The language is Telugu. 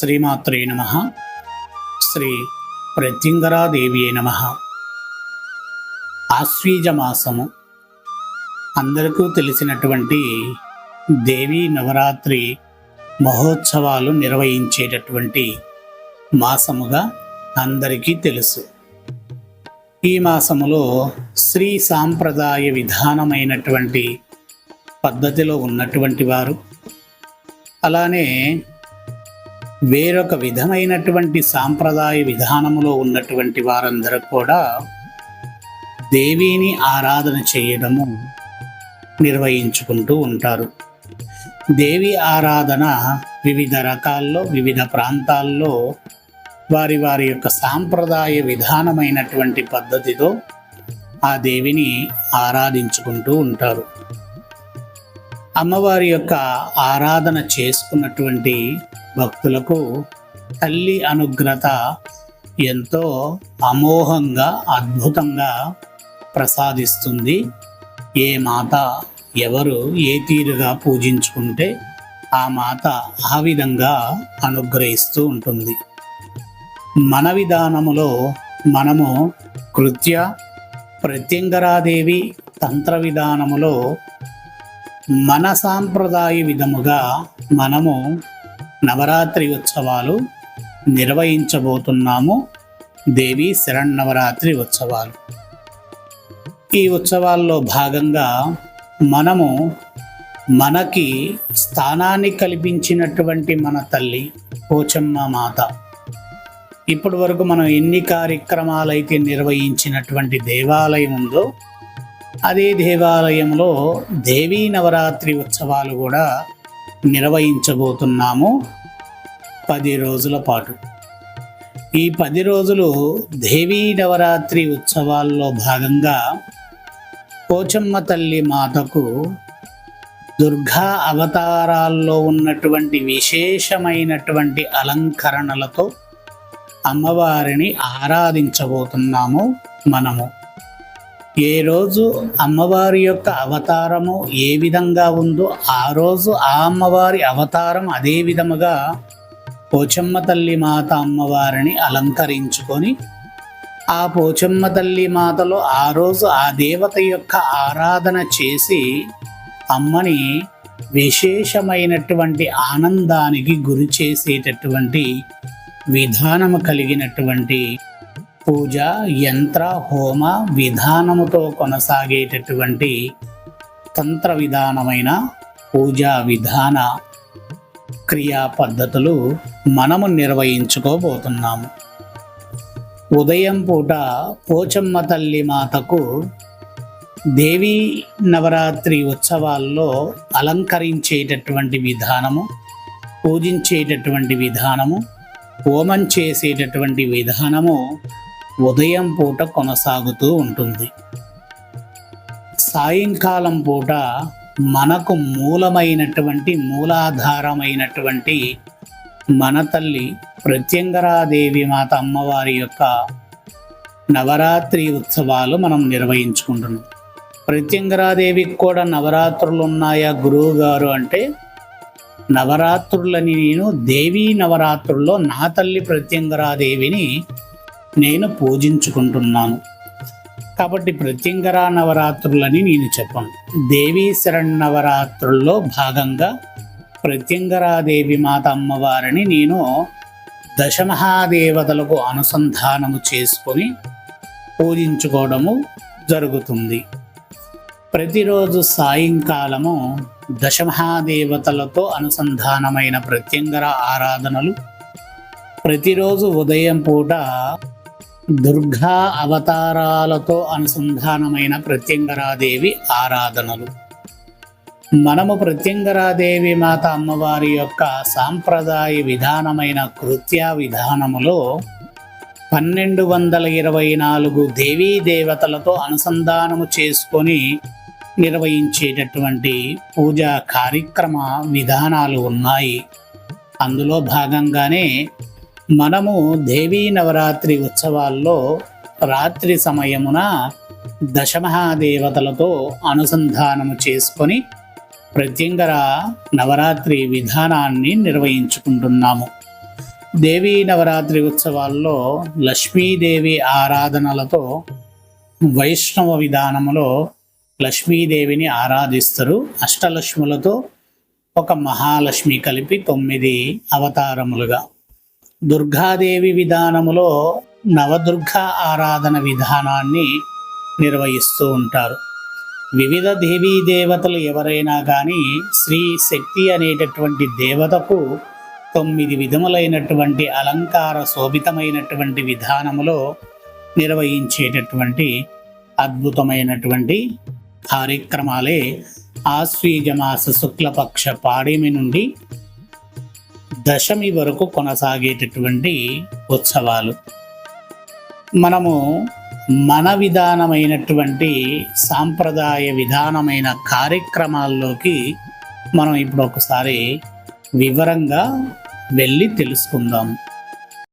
శ్రీమాత్రే నమ. శ్రీ ప్రత్యంగరాదేవియే నమ. ఆశ్వీజ మాసము అందరికీ తెలిసినటువంటి దేవీ నవరాత్రి మహోత్సవాలు నిర్వహించేటటువంటి మాసముగా అందరికీ తెలుసు. ఈ మాసములో శ్రీ సాంప్రదాయ విధానమైనటువంటి పద్ధతిలో ఉన్నటువంటి వారు అలానే వేరొక విధమైనటువంటి సాంప్రదాయ విధానములో ఉన్నటువంటి వారందరూ కూడా దేవిని ఆరాధన చేయడము నిర్వహించుకుంటూ ఉంటారు. దేవి ఆరాధన వివిధ రకాల్లో వివిధ ప్రాంతాల్లో వారి వారి యొక్క సాంప్రదాయ విధానమైనటువంటి పద్ధతితో ఆ దేవిని ఆరాధించుకుంటూ ఉంటారు. అమ్మవారి యొక్క ఆరాధన చేసుకున్నటువంటి భక్తులకు తల్లి అనుగ్రత ఎంతో అమోఘంగా అద్భుతంగా ప్రసాదిస్తుంది. ఏ మాత ఎవరు ఏ తీరుగా పూజించుకుంటే ఆ మాత ఆ విధంగా అనుగ్రహిస్తూ ఉంటుంది. మన విధానములో మనము కృత్య ప్రత్యంగరాదేవి తంత్ర విధానములో మన సాంప్రదాయ విధముగా మనము నవరాత్రి ఉత్సవాలు నిర్వహించబోతున్నాము. దేవి శరణవరాత్రి ఉత్సవాలు. ఈ ఉత్సవాల్లో భాగంగా మనము మనకి స్థానాన్ని కల్పించినటువంటి మన తల్లి పోచమ్మ మాత. ఇప్పటి వరకు మనం ఎన్ని కార్యక్రమాలు అయితే నిర్వహించినటువంటి దేవాలయం ఉందో అదే దేవాలయంలో దేవీ నవరాత్రి ఉత్సవాలు కూడా నిర్వహించబోతున్నాము పది రోజుల పాటు. ఈ పది రోజులు దేవీ నవరాత్రి ఉత్సవాల్లో భాగంగా పోచమ్మ తల్లి మాతకు దుర్గా అవతారాల్లో ఉన్నటువంటి విశేషమైనటువంటి అలంకరణలతో అమ్మవారిని ఆరాధించబోతున్నాము మనము. ఏ రోజు అమ్మవారి యొక్క అవతారము ఏ విధంగా ఉందో ఆ రోజు ఆ అమ్మవారి అవతారం అదే విధముగా పోచమ్మ తల్లి మాత అమ్మవారిని అలంకరించుకొని ఆ పోచమ్మ తల్లి మాతలో ఆ రోజు ఆ దేవత యొక్క ఆరాధన చేసి అమ్మని విశేషమైనటువంటి ఆనందానికి గురి చేసేటటువంటి విధానము కలిగినటువంటి పూజ యంత్ర హోమ విధానముతో కొనసాగేటటువంటి తంత్ర విధానమైన పూజా విధాన క్రియా పద్ధతులు మనము నిర్వహించుకోబోతున్నాము. ఉదయం పూట పోచమ్మ తల్లి మాతకు దేవీ నవరాత్రి ఉత్సవాల్లో అలంకరించేటటువంటి విధానము పూజించేటటువంటి విధానము హోమం చేసేటటువంటి విధానము ఉదయం పూట కొనసాగుతూ ఉంటుంది. సాయంకాలం పూట మనకు మూలమైనటువంటి మూలాధారమైనటువంటి మన తల్లి ప్రత్యంగరాదేవి మాత అమ్మవారి యొక్క నవరాత్రి ఉత్సవాలు మనం నిర్వహించుకుంటున్నాం. ప్రత్యంగరాదేవికి కూడా నవరాత్రులు ఉన్నాయా గురువు గారు అంటే? నవరాత్రులని నేను దేవీ నవరాత్రుల్లో నా తల్లి ప్రత్యంగరాదేవిని నేను పూజించుకుంటున్నాను. కాబట్టి ప్రత్యంగరా నవరాత్రులని నేను చెప్పను. దేవీ శరణవరాత్రుల్లో భాగంగా ప్రత్యంగరాదేవి మాత అమ్మవారిని నేను దశమహాదేవతలకు అనుసంధానము చేసుకొని పూజించుకోవడము జరుగుతుంది. ప్రతిరోజు సాయంకాలము దశమహాదేవతలతో అనుసంధానమైన ప్రత్యంగర ఆరాధనలు. ప్రతిరోజు ఉదయం పూట దుర్గా అవతారాలతో అనుసంధానమైన ప్రత్యంగరాదేవి ఆరాధనలు. మనము ప్రత్యంగరాదేవి మాత అమ్మవారి యొక్క సాంప్రదాయ విధానమైన కృత్య విధానములో పన్నెండు వందల ఇరవై నాలుగు దేవీ దేవతలతో అనుసంధానము చేసుకొని నిర్వహించేటటువంటి పూజా కార్యక్రమ విధానాలు ఉన్నాయి. అందులో భాగంగానే మనము దేవీ నవరాత్రి ఉత్సవాల్లో రాత్రి సమయమున దశమహాదేవతలతో అనుసంధానము చేసుకొని ప్రత్యంగర నవరాత్రి విధానాన్ని నిర్వహించుకుంటున్నాము. దేవీ నవరాత్రి ఉత్సవాల్లో లక్ష్మీదేవి ఆరాధనలతో వైష్ణవ విధానములో లక్ష్మీదేవిని ఆరాధిస్తారు. అష్టలక్ష్ములతో ఒక మహాలక్ష్మి కలిపి తొమ్మిది అవతారములుగా. దుర్గాదేవి విధానములో నవదుర్గ ఆరాధన విధానాన్ని నిర్వహిస్తూ ఉంటారు. వివిధ దేవీ దేవతలు ఎవరైనా కానీ శ్రీ శక్తి అనేటటువంటి దేవతకు తొమ్మిది విధములైనటువంటి అలంకార శోభితమైనటువంటి విధానములో నిర్వహించేటటువంటి అద్భుతమైనటువంటి కార్యక్రమాలే ఆశ్వీజమాస శుక్లపక్ష పాడిమి నుండి దశమి వరకు కొనసాగేటటువంటి ఉత్సవాలు. మనము మన విధానమైనటువంటి సాంప్రదాయ విధానమైన కార్యక్రమాల్లోకి మనం ఇప్పుడు ఒకసారి వివరంగా వెళ్ళి తెలుసుకుందాం.